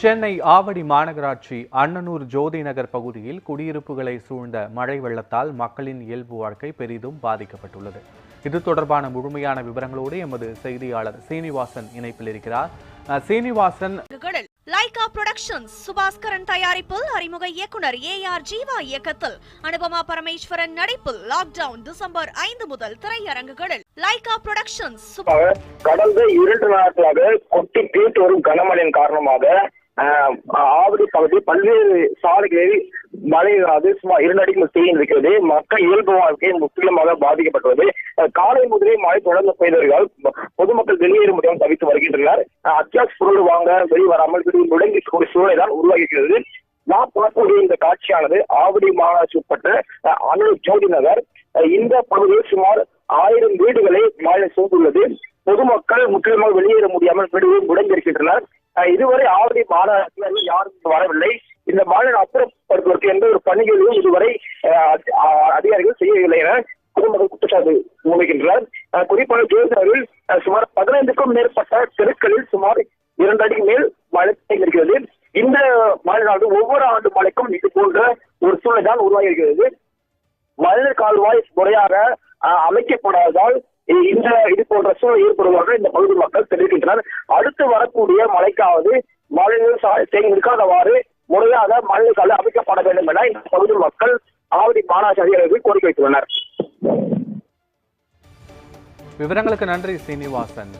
சென்னை ஆவடி மாநகராட்சி அண்ணனூர் ஜோதி நகர் பகுதியில் குடியிருப்புகளை சூழ்ந்த மழை வெள்ளத்தால் மக்களின் இயல்பு வாழ்க்கை பெரிதும் பாதிக்கப்பட்டுள்ளது. இது தொடர்பான முழுமையான விவரங்களோடு எமது செய்தியாளர் சீனிவாசன் இணைப்பில் இருக்கிறார். சீனிவாசன். லைகா புரொடக்ஷன்ஸ் சுபாஸ்கரன் தயாரிப்பில் அறிமுக இயக்குனர் ஏ ஆர் ஜீவா இயக்கத்தில். அனுபமா பரமேஸ்வரன் நடிப்பில் லாக்டவுன் டிசம்பர் ஐந்து முதல் திரையரங்குகளில் லைகா புரொடக்ஷன்ஸ் கடந்த இரண்டு நாட்களாக கொட்டி தீர்த்து வரும் கனமழையின் காரணமாக ஆவடி பகுதி பல்வேறு சாலைகளில் மழையானது சுமார் இரண்டு அடிக்கு தேங்கி இருக்கிறது. மக்கள் இயல்பு வாழ்க்கை முற்றிலுமாக பாதிக்கப்பட்டுள்ளது. காலை முதலே மழை தொடர்ந்து பெய்தவர்கள் பொதுமக்கள் வெளியேற முடியாமல் தவித்து வருகின்றனர். அத்தியாவசிய பொருள் வாங்க வெளிவராமல் வீடு முடங்கிக்கூடிய சூழலை தான் உருவாகிறது நான் பார்க்கக்கூடிய இந்த காட்சியானது ஆவடி மாநகராட்சி உட்பட்ட அனு ஜோதி நகர். இந்த பகுதியில் சுமார் ஆயிரம் வீடுகளை மழை சூழ்ந்துள்ளது. பொதுமக்கள் முற்றிலுமாக வெளியேற முடியாமல் வீடுகளில் முடங்கியிருக்கின்றனர். இதுவரை ஆவடி மாநகராட்சி யாரும் வரவில்லை இந்த மழை அப்புறப்படுத்துவதற்கு எந்த ஒரு பணிகளையும் இதுவரை அஹ், அஹ், அதிகாரிகள் செய்யவில்லை என பொதுமக்கள் குற்றச்சாட்டு முன்வைக்கின்றனர் அஹ், குறிப்பாக ஜோதி சுமார் பதினைந்துக்கும் மேற்பட்ட தெருக்களில் சுமார் இரண்டு அடிக்கு மேல் மழை பெய்திருக்கிறது. இந்த மழைநாடு ஒவ்வொரு ஆண்டு மழைக்கும் இது போன்ற ஒரு சூழ்நிலை தான் உருவாகி இருக்கிறது மழைநீர் கால்வாய் முறையாக அஹ், அமைக்கப்படாததால் இந்த இது போன்ற சூழல் ஏற்படுவதாக இந்த பகுதி மக்கள் தெரிவிக்கின்றனர். அடுத்து வரக்கூடிய மழைக்காவது மழைநீர் சா- தேங்கி இருக்காதவாறு முறையாக மழைநீர் கால்வாய் அமைக்கப்பட வேண்டும் என இந்த பகுதி மக்கள் ஆவடி மாநகராட்சி அதிகாரிகளுக்கு கோரிக்கை வைத்துள்ளனர். விவரங்களுக்கு நன்றி சீனிவாசன்.